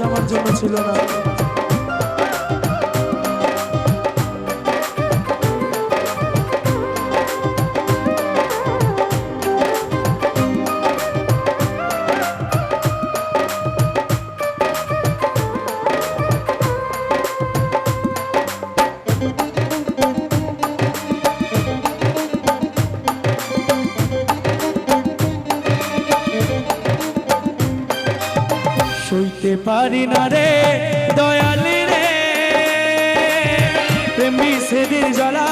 আমার জন্য ছিল না। পারি না রে, দয়ালি রে। প্রেমী সেদিন জ্বলা,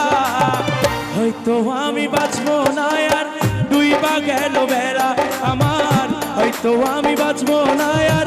হয়তো আমি বাঁচবো না আর দুই বা গেল বেড়া আমার। হয়তো আমি বাঁচবো না আর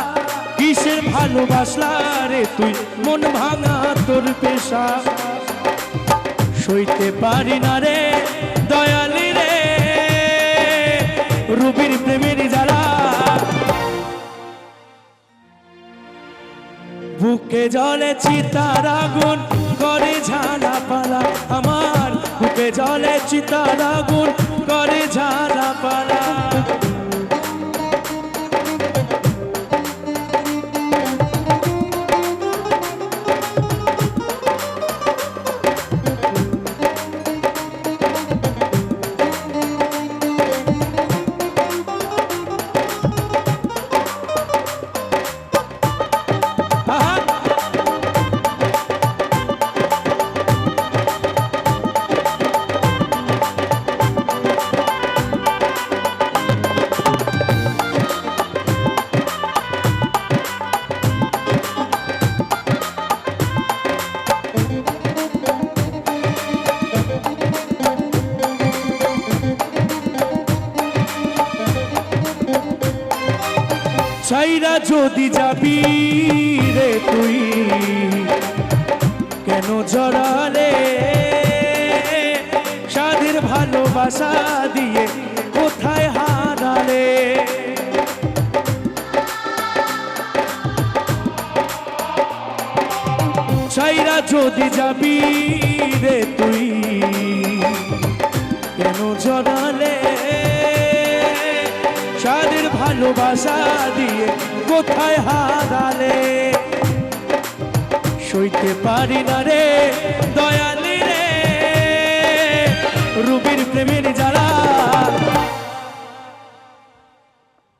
ভালোবাসলা রে তুই, মন ভাঙা তোর পেশা। সইতে পারি না রে, দয়ালি রে। রুবির প্রেমের জ্বালা। বুকে জলে চিতার আগুন করে ঝালা পালা। আমার বুকে জলে চিতার আগুন করে ঝালা পালা। চাইরা যদি যাবি রে তুই, কেন জড়ালে? সাধের ভালোবাসা দিয়ে কোথায় হারালে? চাইরা যদি যাবি রে তুই, কেন জড়ালে? সাদের ভালোবাসা দিয়ে কোথায় হারালে? সইতে পারি না রে, দয়ালি রে। রুবির প্রেমের জ্বালা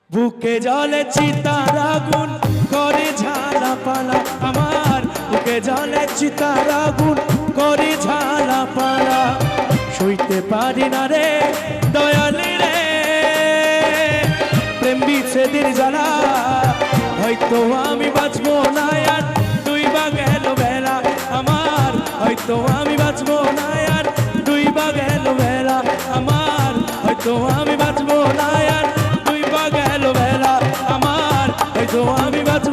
বুকে জলে চিতার আগুন, করে ঝালা পালা আমার। বুকে জলে চিতার আগুন, করে ঝালা পালা সইতে পারি না রে, দয়ালি রে। বিচ্ছেদের জ্বালা। হয়তো আমি বাঁচবো না আর দুই বা গেল বেলা আমার, হয়তো আমি বাঁচবো না আর দুই বা গেল বেলা আমার, হয়তো আমি বাঁচবো না আর দুই বা গেল বেলা আমার, হয়তো আমি বাঁচবো